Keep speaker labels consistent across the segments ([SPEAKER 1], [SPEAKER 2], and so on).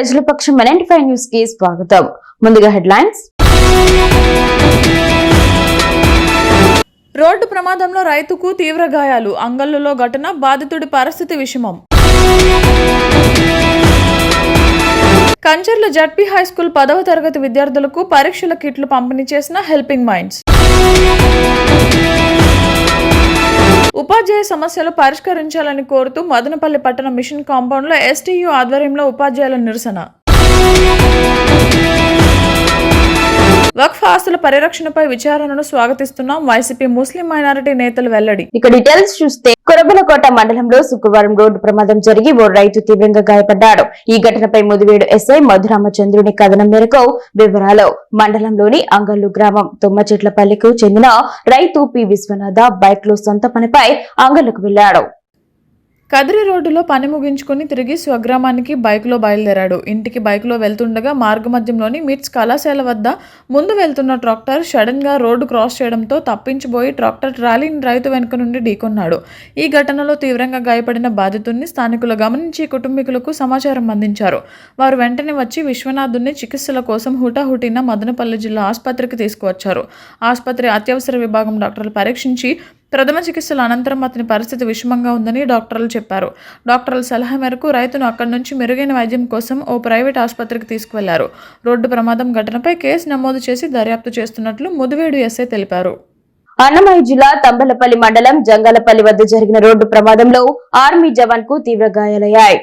[SPEAKER 1] ప్రజలపక్షం ఎలాంటి ఫైవ్ న్యూస్కి స్వాగతం. ముందుగా హెడ్లైన్స్.
[SPEAKER 2] రోడ్డు ప్రమాదంలో రైతుకు తీవ్ర గాయాలు. అంగళ్ళులో ఘటన బాధితుడి పరిస్థితి విషమం. కంచర్ల జడ్పీ హై స్కూల్ పదవ తరగతి విద్యార్థులకు పరీక్షల కిట్లు పంపిణీ చేసిన హెల్పింగ్ మైండ్స్. ఉపాధ్యాయ సమస్యలు పరిష్కరించాలని కోరుతూ మదనపల్లి పట్టణ మిషన్ కాంపౌండ్లో ఎస్టీయూ ఆధ్వర్యంలో ఉపాధ్యాయుల నిరసన. వక్ఫ్ ఆస్తుల పరిరక్షణపై విచారణను స్వాగతిస్తున్నాం. వైసీపీ ముస్లిం మైనారిటీ నేతలు వెల్లడి.
[SPEAKER 1] ఇక డీటెయిల్స్ చూస్తే కొరబలకోట మండలంలో శుక్రవారం రోడ్డు ప్రమాదం జరిగి ఓ రైతు తీవ్రంగా గాయపడ్డాడు. ఈ ఘటనపై ముదివేడు ఎస్ఐ మధురామచంద్రుని కథనం మేరకు వివరాలు మండలంలోని అంగల్లు గ్రామం తుమ్మచెట్లపల్లికి చెందిన రైతు పి. విశ్వనాథ బైక్లో సొంత పనిపై అంగల్లుకు వెళ్ళాడు
[SPEAKER 2] కదిరి రోడ్డులో పని ముగించుకుని తిరిగి స్వగ్రామానికి బైక్లో బయలుదేరాడు. ఇంటికి బైక్లో వెళ్తుండగా మార్గమధ్యంలోని మిట్స్ కళాశాల వద్ద ముందు వెళ్తున్న ట్రాక్టర్ సడన్గా రోడ్డు క్రాస్ చేయడంతో తప్పించిపోయి ట్రాక్టర్ ట్రాలీని రైతు వెనుక నుండి ఢీకొన్నాడు. ఈ ఘటనలో తీవ్రంగా గాయపడిన బాధితుడిని స్థానికులు గమనించి కుటుంబీకులకు సమాచారం అందించారు. వారు వెంటనే వచ్చి విశ్వనాథుని చికిత్సల కోసం హుటాహుటిన మదనపల్లి జిల్లా ఆసుపత్రికి తీసుకువచ్చారు. ఆసుపత్రి అత్యవసర విభాగం డాక్టర్లు పరీక్షించి ప్రథమ చికిత్సల అనంతరం అతని పరిస్థితి విషమంగా ఉందని డాక్టర్లు చెప్పారు. డాక్టర్ల సలహా మేరకు రైతును అక్కడి నుంచి మెరుగైన వైద్యం కోసం ఓ ప్రైవేట్ ఆసుపత్రికి తీసుకువెళ్ళారు. రోడ్డు ప్రమాదం ఘటనపై కేసు నమోదు చేసి దర్యాప్తు చేస్తున్నట్లు ముదివేడు ఎస్ఐ తెలిపారు.
[SPEAKER 1] అన్నమయ్య జిల్లా తంబలపల్లి మండలం జంగలపల్లి వద్ద జరిగిన రోడ్డు ప్రమాదంలో ఆర్మీ జవాన్కు తీవ్ర గాయాలయ్యాయి.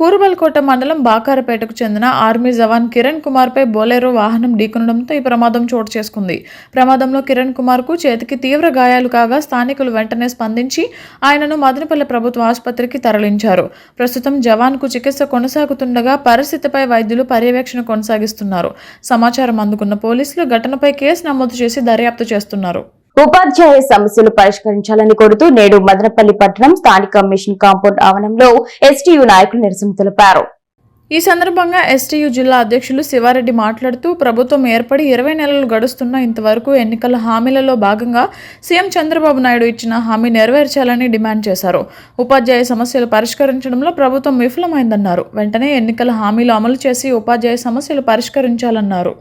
[SPEAKER 2] కూరుబల్కోట మండలం బాకారపేటకు చెందిన ఆర్మీ జవాన్ కిరణ్ కుమార్పై బోలెరో వాహనం ఢీకొనడంతో ఈ ప్రమాదం చోటు చేసుకుంది. ప్రమాదంలో కిరణ్ కుమార్కు చేతికి తీవ్ర గాయాలు కాగా స్థానికులు వెంటనే స్పందించి ఆయనను మదనపల్లి ప్రభుత్వ ఆసుపత్రికి తరలించారు. ప్రస్తుతం జవాన్కు చికిత్స కొనసాగుతుండగా పరిస్థితిపై వైద్యులు పర్యవేక్షణ కొనసాగిస్తున్నారు. సమాచారం అందుకున్న పోలీసులు ఘటనపై కేసు నమోదు చేసి దర్యాప్తు చేస్తున్నారు.
[SPEAKER 1] ఉపాధ్యాయ సమస్యలు పరిష్కరించాలని కోరుతూ నేడు మదనపల్లి పట్టణం స్థానిక మిషన్ కాంపౌండ్ ఆవరణంలో ఎస్టీయూ నాయకులు నిరసన తెలిపారు.
[SPEAKER 2] ఈ సందర్భంగా ఎస్టీయు జిల్లా అధ్యక్షులు శివారెడ్డి మాట్లాడుతూ ప్రభుత్వం ఏర్పడి ఇరవై నెలలు గడుస్తున్న ఇంతవరకు ఎన్నికల హామీలలో భాగంగా సీఎం చంద్రబాబు నాయుడు ఇచ్చిన హామీ నెరవేర్చాలని డిమాండ్ చేశారు. ఉపాధ్యాయ సమస్యలు పరిష్కరించడంలో ప్రభుత్వం విఫలమైందన్నారు. వెంటనే ఎన్నికల హామీలు అమలు చేసి ఉపాధ్యాయ సమస్యలు పరిష్కరించాలన్నారు.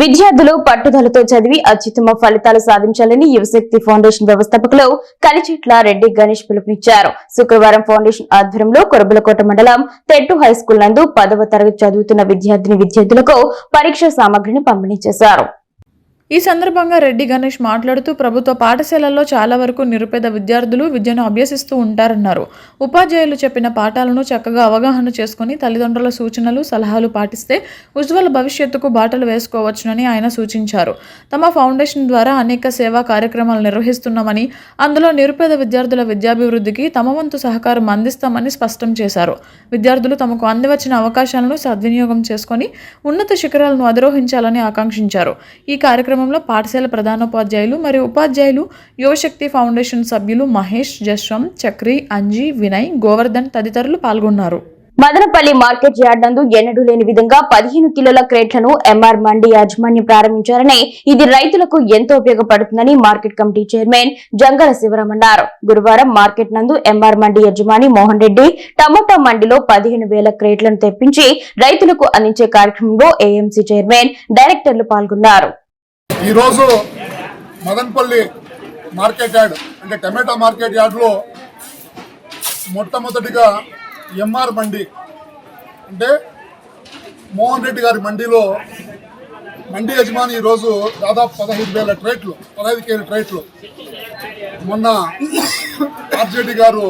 [SPEAKER 1] విద్యార్థులు పట్టుదలతో చదివి అత్యుత్తమ ఫలితాలు సాధించాలని యువశక్తి ఫౌండేషన్ వ్యవస్థాపకులు కలిచెట్ల రెడ్డి గణేష్ పిలుపునిచ్చారు. శుక్రవారం ఫౌండేషన్ ఆధ్వర్యంలో కొరబలకోట మండలం తెట్టు హై స్కూల్ నందు పదవ తరగతి చదువుతున్న విద్యార్థిని విద్యార్థులకు పరీక్షా సామగ్రిని పంపిణీ చేశారు.
[SPEAKER 2] ఈ సందర్భంగా రెడ్డి గణేష్ మాట్లాడుతూ ప్రభుత్వ పాఠశాలల్లో చాలా వరకు నిరుపేద విద్యార్థులు విద్యను అభ్యసిస్తూ ఉంటారన్నారు. ఉపాధ్యాయులు చెప్పిన పాఠాలను చక్కగా అవగాహన చేసుకుని తల్లిదండ్రుల సూచనలు సలహాలు పాటిస్తే ఉజ్వల భవిష్యత్తుకు బాటలు వేసుకోవచ్చునని ఆయన సూచించారు. తమ ఫౌండేషన్ ద్వారా అనేక సేవా కార్యక్రమాలు నిర్వహిస్తున్నామని అందులో నిరుపేద విద్యార్థుల విద్యాభివృద్ధికి తమ వంతు సహకారం అందిస్తామని స్పష్టం చేశారు. విద్యార్థులు తమకు అందివచ్చిన అవకాశాలను సద్వినియోగం చేసుకొని ఉన్నత శిఖరాలను అధిరోహించాలని ఆకాంక్షించారు. ఈ కార్యక్రమం కార్యక్రమంలో పాఠశాల ప్రధానోపాధ్యాయులు మరియు ఉపాధ్యాయులు యువశక్తి ఫౌండేషన్ సభ్యులు మహేష్ జశ్వం చక్రి అంజీ వినయ్ గోవర్ధన్ తదితరులు పాల్గొన్నారు.
[SPEAKER 1] మదనపల్లి మార్కెట్ యార్డ్ నందు ఎన్నడూ లేని విధంగా పదిహేను కిలోల క్రేట్లను ఎంఆర్ మండి యాజమాన్యం ప్రారంభించారని ఇది రైతులకు ఎంతో ఉపయోగపడుతుందని market committee chairman Jangala Sivaram అన్నారు. గురువారం మార్కెట్ నందు ఎంఆర్ మండి యజమాని మోహన్ రెడ్డి టమోటా మండిలో పదిహేను వేల క్రేట్లను తెప్పించి రైతులకు అందించే కార్యక్రమంలో ఏఎంసీ చైర్మన్ డైరెక్టర్లు పాల్గొన్నారు.
[SPEAKER 3] ఈరోజు మదన్పల్లి మార్కెట్ యార్డ్ అంటే టమాటా మార్కెట్ యార్డ్లో మొట్టమొదటిగా ఎంఆర్ మండి అంటే మోహన్ రెడ్డి గారి మండీలో మండి యజమాని ఈరోజు దాదాపు పదహైదు వేల ట్రేట్లు పదహైదు కేజీ ట్రేట్లు. మొన్న ఆర్జేడి గారు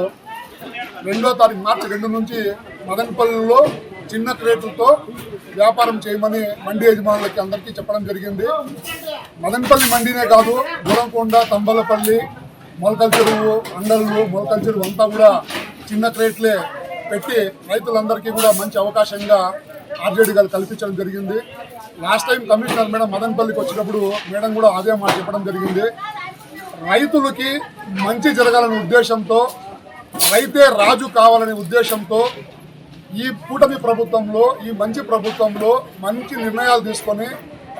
[SPEAKER 3] రెండో తారీఖు మార్చి రెండు నుంచి మదనపల్లిలో చిన్న క్రేట్లతో వ్యాపారం చేయమని మండి యజమానులకి అందరికీ చెప్పడం జరిగింది. మదనపల్లి మండినే కాదు గురంకొండ తంబలపల్లి మొలకల చెరువు అండలు మొలకల చెరువు అంతా కూడా చిన్న క్రేట్లే పెట్టి రైతులందరికీ కూడా మంచి అవకాశంగా ఆర్జేడీ గారు కల్పించడం జరిగింది. లాస్ట్ టైం కమిషనర్ మేడం మదనపల్లికి వచ్చినప్పుడు మేడం కూడా అదే మాట చెప్పడం జరిగింది. రైతులకి మంచి జరగాలనే ఉద్దేశంతో రైతే రాజు కావాలనే ఉద్దేశంతో ఈ కూటమి ప్రభుత్వంలో ఈ మంచి ప్రభుత్వంలో మంచి నిర్ణయాలు తీసుకొని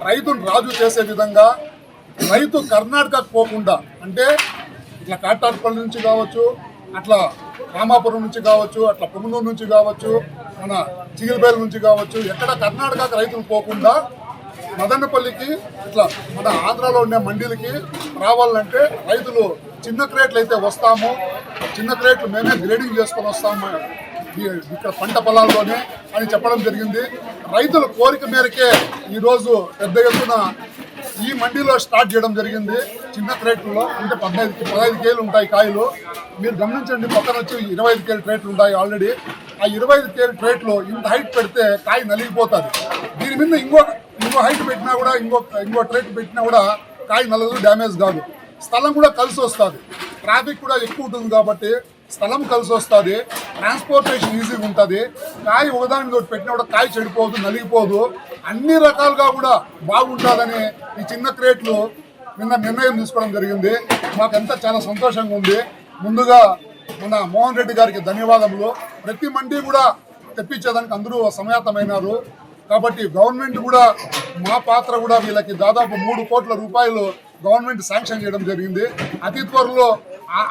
[SPEAKER 3] రైతును రాజు చేసే విధంగా రైతు కర్ణాటకకు పోకుండా అంటే ఇట్లా కాటార్పల్లి నుంచి కావచ్చు అట్లా రామాపురం నుంచి కావచ్చు అట్లా పొంగనూరు నుంచి కావచ్చు మన చిగిలిపేల నుంచి కావచ్చు ఎక్కడ కర్ణాటకకు రైతులు పోకుండా మదనపల్లికి ఇట్లా మన ఆంధ్రాలో ఉండే మండీలకి రావాలంటే రైతులు చిన్న క్రేట్లు అయితే వస్తాము చిన్న క్రేట్లు మేమే గ్రేడింగ్ చేసుకొని వస్తాము. ఇక్కడ పంట పొలాల్లోనే అని చెప్పడం జరిగింది. రైతుల కోరిక మేరకే ఈరోజు పెద్ద ఎత్తున ఈ మండీలో స్టార్ట్ చేయడం జరిగింది. చిన్న ట్రేట్లో అంటే పదహైదు పదహైదు కేలు ఉంటాయి కాయలు. మీరు గమనించండి పక్కన వచ్చి ఇరవై ఐదు కేలు ట్రేట్లు ఉంటాయి ఆల్రెడీ. ఆ ఇరవై ఐదు కేలు ట్రేట్లో ఇంత హైట్ పెడితే కాయ నలిగిపోతుంది. దీని మీద ఇంకో ఇంకో హైట్ పెట్టినా కూడా ఇంకో ఇంకో ట్రేట్ పెట్టినా కూడా కాయ నలదు డ్యామేజ్ కాదు. స్థలం కూడా కలిసి వస్తుంది. ట్రాఫిక్ కూడా ఎక్కువ ఉంటుంది కాబట్టి స్థలం కలిసి వస్తుంది. ట్రాన్స్పోర్టేషన్ ఈజీగా ఉంటుంది కాయ ఒకదాని తోటి పెట్టిన కూడా కాయ చెడిపోదు నలిగిపోదు. అన్ని రకాలుగా కూడా బాగుంటుందని ఈ చిన్న క్రేట్లు నిన్న నిర్ణయం తీసుకోవడం జరిగింది. మాకంతా చాలా సంతోషంగా ఉంది. ముందుగా మన మోహన్ రెడ్డి గారికి ధన్యవాదములు. ప్రతి మండి కూడా తెప్పించేదానికి అందరూ సమయాతమైనారు కాబట్టి గవర్నమెంట్ కూడా మా పాత్ర కూడా వీళ్ళకి దాదాపు మూడు కోట్ల రూపాయలు గవర్నమెంట్ శాంక్షన్ చేయడం జరిగింది. అతి త్వరలో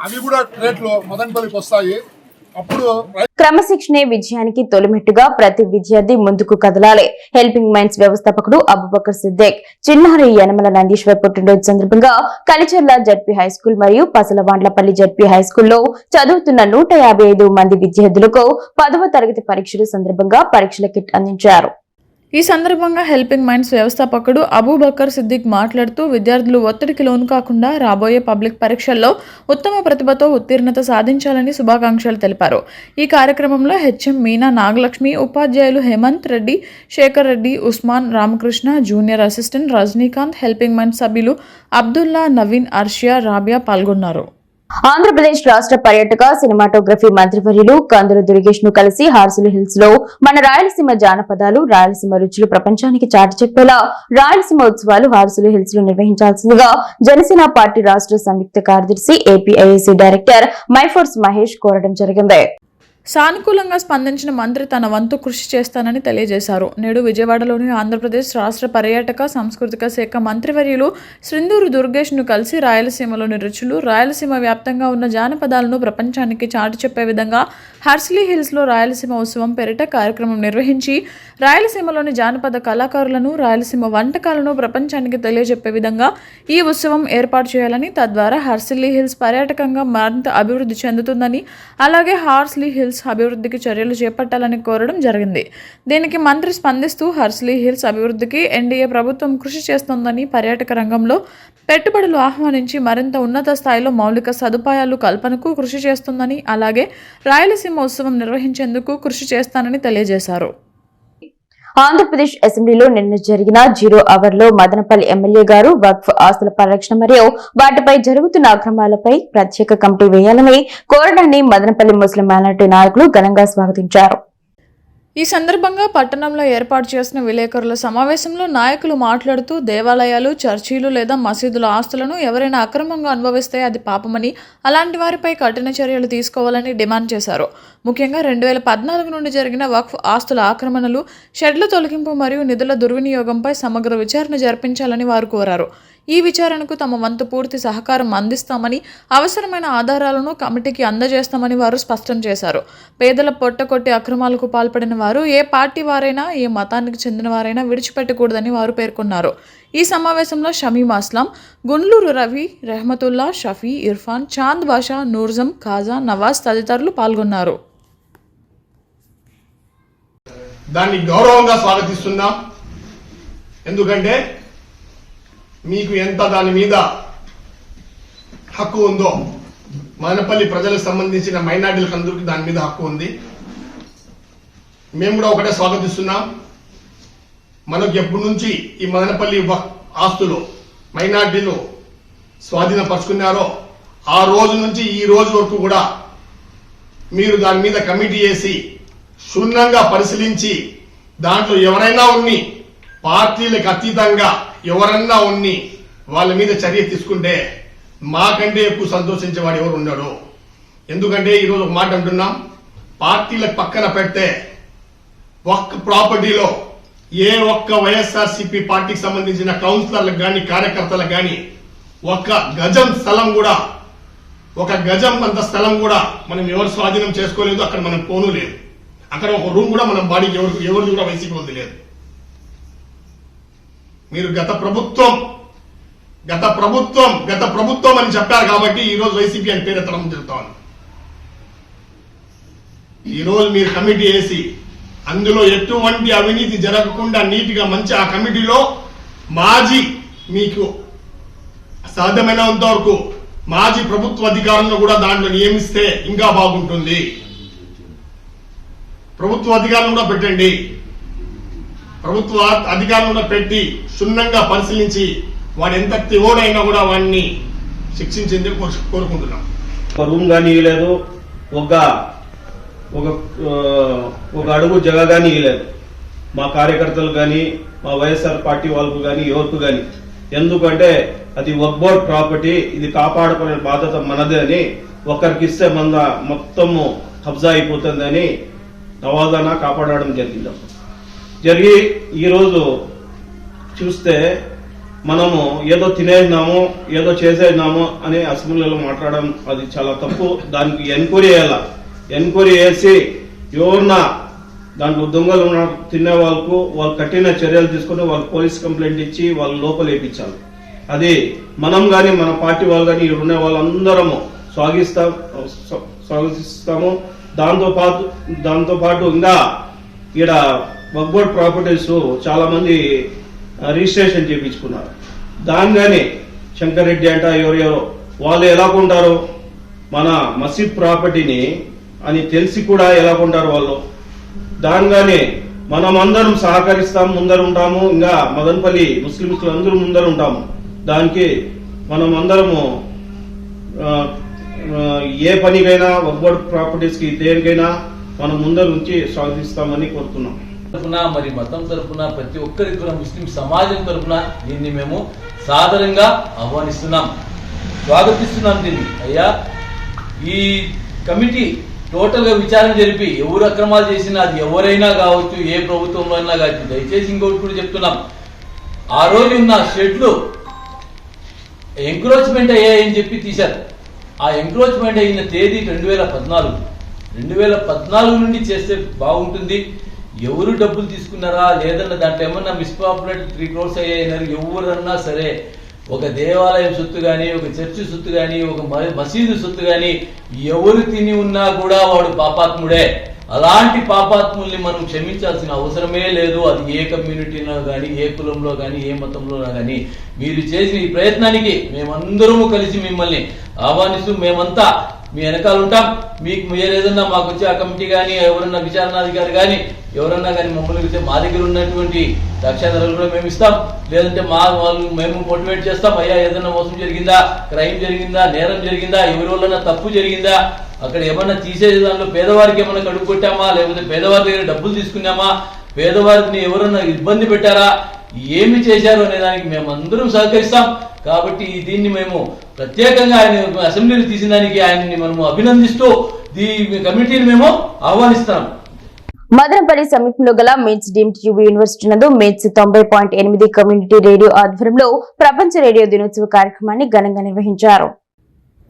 [SPEAKER 3] అవి కూడా రేట్లు మదనపల్లికి వస్తాయి. అప్పుడు
[SPEAKER 1] క్రమశిక్షణే విజయానికి తొలిమెట్టుగా ప్రతి విద్యార్థి ముందుకు కదలాలి. హెల్పింగ్ మైండ్స్ వ్యవస్థాపకుడు అబుబకర్ సిద్దేక్ చిన్నారి యనమల నందీశ్వర్ పుట్టినరోజు సందర్భంగా కలిచెర్ల జడ్పీ హై స్కూల్ మరియు పసలవాండ్లపల్లి జడ్పీ హై స్కూల్లో చదువుతున్న నూట యాభై ఐదు మంది విద్యార్థులకు పదవ తరగతి పరీక్షల సందర్భంగా పరీక్షల కిట్ అందించారు.
[SPEAKER 2] ఈ సందర్భంగా హెల్పింగ్ మైండ్స్ వ్యవస్థాపకుడు అబూబకర్ సిద్దిక్ మాట్లాడుతూ విద్యార్థులు ఒత్తిడికి లోను కాకుండా రాబోయే పబ్లిక్ పరీక్షల్లో ఉత్తమ ప్రతిభతో ఉత్తీర్ణత సాధించాలని శుభాకాంక్షలు తెలిపారు. ఈ కార్యక్రమంలో హెచ్ఎం మీనా నాగలక్ష్మి ఉపాధ్యాయులు Hemanth Reddy Sekhar Reddy Usman Ramakrishna junior assistant Rajinikanth helping mind సభ్యులు అబ్దుల్లా నవీన్ అర్షియా రాబియా పాల్గొన్నారు.
[SPEAKER 1] ఆంధ్రప్రదేశ్ రాష్ట్ర పర్యాటక సినిమాటోగ్రఫీ మంత్రివర్యులు కందుల దుర్గేష్ను కలిసి హార్సులు హిల్స్లో మన రాయలసీమ జానపదాలు రాయలసీమ రుచులు ప్రపంచానికి చాటి చెప్పేలా రాయలసీమ ఉత్సవాలు హార్సులు హిల్స్లో నిర్వహించాల్సిందిగా జనసేన పార్టీ రాష్ట్ర సంయుక్త కార్యదర్శి ఏపీఐఏసీ డైరెక్టర్ మైఫోర్స్ మహేష్ కోరడం జరిగింది.
[SPEAKER 2] సానుకూలంగా స్పందించిన మంత్రి తన వంతు కృషి చేస్తానని తెలియజేశారు. నేడు విజయవాడలోని ఆంధ్రప్రదేశ్ రాష్ట్ర పర్యాటక సాంస్కృతిక శాఖ మంత్రివర్యులు శ్రిందూరు దుర్గేష్ను కలిసి రాయలసీమలోని రుచులు రాయలసీమ వ్యాప్తంగా ఉన్న జానపదాలను ప్రపంచానికి చాటి చెప్పే విధంగా హర్స్లీ హిల్స్లో రాయలసీమ ఉత్సవం పేరిట కార్యక్రమం నిర్వహించి రాయలసీమలోని జానపద కళాకారులను రాయలసీమ వంటకాలను ప్రపంచానికి తెలియజెప్పే విధంగా ఈ ఉత్సవం ఏర్పాటు చేయాలని తద్వారా హర్సిల్లీ హిల్స్ పర్యాటకంగా మరింత అభివృద్ధి చెందుతుందని అలాగే హార్స్లీ హిల్స్ అభివృద్ధికి చర్యలు చేపట్టాలని కోరడం జరిగింది. దీనికి మంత్రి స్పందిస్తూ హర్స్లీ హిల్స్ అభివృద్ధికి ఎన్డీఏ ప్రభుత్వం కృషి చేస్తోందని పర్యాటక రంగంలో పెట్టుబడులు ఆహ్వానించి మరింత ఉన్నత స్థాయిలో మౌలిక సదుపాయాలు కల్పనకు కృషి చేస్తుందని అలాగే రాయలసీమ ఉత్సవం నిర్వహించేందుకు కృషి చేస్తానని తెలియజేశారు.
[SPEAKER 1] ఆంధ్రప్రదేశ్ అసెంబ్లీలో నిన్న జరిగిన జీరో అవర్లో మదనపల్లి ఎమ్మెల్యే గారు వక్ఫ్ ఆస్తుల పరిరక్షణ మరియు వాటిపై జరుగుతున్న అక్రమాలపై ప్రత్యేక కమిటీ వేయాలని కోరడాన్ని మదనపల్లి ముస్లిం మైనార్టీ నాయకులు ఘనంగా స్వాగతించారు.
[SPEAKER 2] ఈ సందర్భంగా పట్టణంలో ఏర్పాటు చేసిన విలేకరుల సమావేశంలో నాయకులు మాట్లాడుతూ దేవాలయాలు చర్చీలు లేదా మసీదుల ఆస్తులను ఎవరైనా అక్రమంగా అనుభవిస్తే అది పాపమని అలాంటి వారిపై కఠిన చర్యలు తీసుకోవాలని డిమాండ్ చేశారు. ముఖ్యంగా రెండు వేల పద్నాలుగు నుండి జరిగిన వక్ఫ్ ఆస్తుల ఆక్రమణలు షెడ్ల తొలగింపు మరియు నిధుల దుర్వినియోగంపై సమగ్ర విచారణ జరిపించాలని వారు కోరారు. ఈ విచారణకు తమ వంతు పూర్తి సహకారం అందిస్తామని అవసరమైన ఆధారాలను కమిటీకి అందజేస్తామని వారు స్పష్టం చేశారు. పేదల పొట్టకొట్టి అక్రమాలకు పాల్పడిన వారు ఏ పార్టీ వారైనా ఏ మతానికి చెందిన వారైనా విడిచిపెట్టకూడదని వారు పేర్కొన్నారు. ఈ సమావేశంలో షమీం అస్లాం గుండ్లూరు రవి రెహమతుల్లా షఫీ ఇర్ఫాన్ చాంద్ బాషా నూర్జం ఖాజా నవాజ్ తదితరులు పాల్గొన్నారు.
[SPEAKER 4] దాన్ని గౌరవంగా స్వాగతిస్తున్నాం. ఎందుకంటే మీకు ఎంత దాని మీద హక్కు ఉందో మదనపల్లి ప్రజలకు సంబంధించిన మైనార్టీలకు అందరికీ దాని మీద హక్కు ఉంది. మేము కూడా ఒకటే స్వాగతిస్తున్నాం. మనకు ఎప్పటి నుంచి ఈ మదనపల్లి ఆస్తులు మైనార్టీలు స్వాధీనపరుచుకున్నారో ఆ రోజు నుంచి ఈ రోజు వరకు కూడా మీరు దాని మీద కమిటీ చేసి క్షుణ్ణంగా పరిశీలించి దాంట్లో ఎవరైనా ఉన్ని పార్టీలకు అతీతంగా ఎవరన్నా ఉన్ని వాళ్ళ మీద చర్య తీసుకుంటే మాకంటే ఎక్కువ సంతోషించేవాడు ఎవరు ఉన్నాడు ఎందుకంటే ఈరోజు ఒక మాట అంటున్నాం. పార్టీల పక్కన పెడితే ఒక్క ప్రాపర్టీలో ఏ ఒక్క వైఎస్ఆర్సీపీ పార్టీకి సంబంధించిన కౌన్సిలర్లకు కానీ కార్యకర్తలకు కానీ ఒక్క గజం స్థలం కూడా ఒక గజం అంత స్థలం కూడా మనం ఎవరు స్వాధీనం చేసుకోలేదు అక్కడ మనం పోను లేదు. అక్కడ ఒక రూమ్ కూడా మనం బాడీకి ఎవరు ఎవరిది కూడా వైసీపీ లేదు. మీరు గత ప్రభుత్వం గత ప్రభుత్వం గత ప్రభుత్వం అని చెప్పారు కాబట్టి ఈ రోజు వైసీపీ అని పేరు ఎత్తడం ఈరోజు మీరు కమిటీ వేసి అందులో ఎటువంటి అవినీతి జరగకుండా నీటిగా మంచి ఆ కమిటీలో మాజీ మీకు సాధ్యమైనంత వరకు మాజీ ప్రభుత్వ అధికారులను కూడా దాంట్లో నియమిస్తే ఇంకా బాగుంటుంది. ప్రభుత్వ అధికారులను కూడా పెట్టండి. ప్రభుత్వ అధికారంలో పెట్టి క్షుణ్ణంగా పరిశీలించి వాడు ఎంత తివోడైనా కూడా వాడిని శిక్షించింది కోరుకుంటున్నాం.
[SPEAKER 5] ఒక రూమ్ కానీ ఇవ్వలేదు ఒక ఒక ఒక అడుగు జగ కానీ ఇవ్వలేదు మా కార్యకర్తలు కానీ మా వైఎస్ఆర్ పార్టీ వాళ్ళకు కానీ ఎవరికి కానీ ఎందుకంటే అది బోర్డ్ ప్రాపర్టీ ఇది కాపాడుకునే బాధ్యత మనదే అని ఒకరికి ఇస్తే మన మొత్తము కబ్జా అయిపోతుందని నవాదాన కాపాడడం జరిగింది. జరిగి ఈరోజు చూస్తే మనము ఏదో తినేసినాము ఏదో చేసేసినాము అని అసెంబ్లీలో మాట్లాడడం అది చాలా తప్పు. దానికి ఎంక్వైరీ చేయాల. ఎంక్వైరీ చేసి ఎవరన్నా దాంట్లో దొంగలు ఉన్న తినే వాళ్ళకు వాళ్ళు కఠిన చర్యలు తీసుకుని వాళ్ళు పోలీస్ కంప్లైంట్ ఇచ్చి వాళ్ళు లోపల వేయించాలి. అది మనం కానీ మన పార్టీ వాళ్ళు కానీ ఇక్కడ ఉన్న వాళ్ళందరము స్వాగిస్తాం స్వాగతిస్తాము. దాంతో పాటు దాంతో పాటు ఇంకా ఈడ బగ్బోర్డ్ ప్రాపర్టీస్ చాలా మంది రిజిస్ట్రేషన్ చేయించుకున్నారు. దాని కానీ శంకర్ రెడ్డి అంట ఎవరెవరో వాళ్ళు ఎలా కొంటారు? మన మసీద్ ప్రాపర్టీని అని తెలిసి కూడా ఎలా కొంటారు వాళ్ళు? దానిగానే మనం అందరం సహకరిస్తాం ముందర ఉంటాము ఇంకా మదనపల్లి ముస్లింస్ అందరూ ముందర ఉంటాము. దానికి మనం అందరము ఏ పనికైనా వక్బోర్డ్ ప్రాపర్టీస్కి దేనికైనా మనం ముందర నుంచి స్వాగతిస్తామని కోరుతున్నాం.
[SPEAKER 6] తరఫున మరి మతం తరఫున ప్రతి ఒక్కరి కూడా ముస్లిం సమాజం తరఫున దీన్ని మేము సాదరంగా ఆహ్వానిస్తున్నాం. స్వాగతిస్తున్నాం దీన్ని. అయ్యా ఈ కమిటీ టోటల్గా విచారణ జరిపి ఎవరు అక్రమాలు చేసినా అది ఎవరైనా కావచ్చు ఏ ప్రభుత్వంలో అయినా కావచ్చు దయచేసి ఇంకోటి కూడా చెప్తున్నాం. ఆ రోజు ఉన్న షెడ్లు ఎంక్రోచ్మెంట్ అయ్యాయని చెప్పి తీశారు. ఆ ఎంక్రోచ్మెంట్ అయిన తేదీ రెండు వేల పద్నాలుగు. రెండు వేల పద్నాలుగు నుండి చేస్తే బాగుంటుంది. ఎవరు డబ్బులు తీసుకున్నారా లేదన్నా దాంట్లో ఏమన్నా మిస్పాపులేట్ త్రీ క్రోర్స్ అయ్యాయన్నారు ఎవరన్నా సరే. ఒక దేవాలయం సొత్తు కానీ ఒక చర్చి సొత్తు కానీ ఒక మ- మసీదు సొత్తు కానీ ఎవరు తిని ఉన్నా కూడా వాడు పాపాత్ముడే. అలాంటి పాపాత్ముల్ని మనం క్షమించాల్సిన అవసరమే లేదు. అది ఏ కమ్యూనిటీలో కానీ ఏ కులంలో కానీ ఏ మతంలో కానీ మీరు చేసిన ఈ ప్రయత్నానికి మేమందరము కలిసి మిమ్మల్ని ఆహ్వానిస్తూ మేమంతా మీ వెనకాల ఉంటాం. మీకు మీరు ఏదన్నా మాకు వచ్చే ఆ కమిటీ కానీ ఎవరన్నా విచారణాధికారి కానీ ఎవరన్నా కానీ మమ్మల్ని పిలిస్తే మా దగ్గర ఉన్నటువంటి సాక్ష్యాధారాలు కూడా మేము ఇస్తాం. లేదంటే మా వాళ్ళు మేము మోటివేట్ చేస్తాం. అయ్యా ఏదైనా మోసం జరిగిందా? క్రైమ్ జరిగిందా? నేరం జరిగిందా? ఎవరి తప్పు జరిగిందా? అక్కడ ఏమన్నా తీసే దాంట్లో పేదవారికి ఏమన్నా కడుగు కొట్టామా? లేకపోతే పేదవారి దగ్గర డబ్బులు తీసుకున్నామా? పేదవారిని ఎవరన్నా ఇబ్బంది పెట్టారా? ఏమి చేశారు అనే దానికి మేము అందరం సహకరిస్తాం. కాబట్టి దీన్ని మేము ప్రత్యేకంగా ఆయన అసెంబ్లీలో తీసిన దానికి ఆయన్ని మనము అభినందిస్తూ ఈ కమిటీని మేము ఆహ్వానిస్తాం.
[SPEAKER 1] మదనపల్లి సమీపంలో గల MITS deemed to be university నందు మేట్స్ తొంభై పాయింట్ ఎనిమిది కమ్యూనిటీ రేడియో ఆధ్వర్యంలో ప్రపంచ రేడియో దినోత్సవ కార్యక్రమాన్ని ఘనంగా నిర్వహించారు.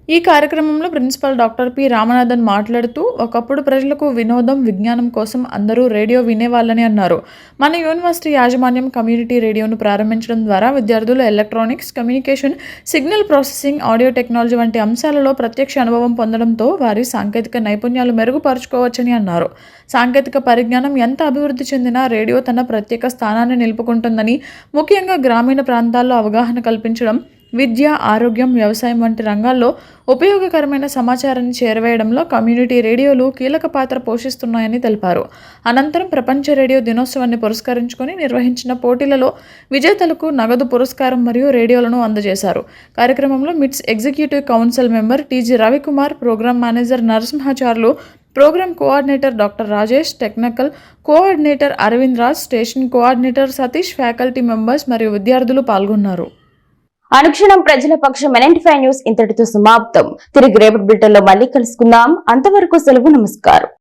[SPEAKER 2] ఈ కార్యక్రమంలో ప్రిన్సిపల్ డాక్టర్ పి రామనాథన్ మాట్లాడుతూ ఒకప్పుడు ప్రజలకు వినోదం విజ్ఞానం కోసం అందరూ రేడియో వినేవాళ్ళని అన్నారు. మన యూనివర్సిటీ యాజమాన్యం కమ్యూనిటీ రేడియోను ప్రారంభించడం ద్వారా విద్యార్థులు electronics communication signal processing audio technology వంటి అంశాలలో ప్రత్యక్ష అనుభవం పొందడంతో వారి సాంకేతిక నైపుణ్యాలు మెరుగుపరుచుకోవచ్చని అన్నారు. సాంకేతిక పరిజ్ఞానం ఎంత అభివృద్ధి చెందినా రేడియో తన ప్రత్యేక స్థానాన్ని నిలుపుకుంటుందని ముఖ్యంగా గ్రామీణ ప్రాంతాల్లో అవగాహన కల్పించడం విద్య ఆరోగ్యం వ్యవసాయం వంటి రంగాల్లో ఉపయోగకరమైన సమాచారాన్ని చేరవేయడంలో కమ్యూనిటీ రేడియోలు కీలక పాత్ర పోషిస్తున్నాయని తెలిపారు. అనంతరం ప్రపంచ రేడియో దినోత్సవాన్ని పురస్కరించుకొని నిర్వహించిన పోటీలలో విజేతలకు నగదు పురస్కారం మరియు రేడియోలను అందజేశారు. కార్యక్రమంలో MITS executive council member TG Ravikumar program manager Narasimhacharlu program coordinator doctor Rajesh technical coordinator Aravind Raj station coordinator Satish faculty members మరియు విద్యార్థులు పాల్గొన్నారు.
[SPEAKER 1] అనుక్షణం ప్రజల పక్షం ఎన్ఎంటీ ఫైవ్ న్యూస్ ఇంతటితో సమాప్తం. తిరిగి రేపటి బిల్టన్లో మళ్ళీ కలుసుకుందాం. అంతవరకు సెలవు నమస్కారం.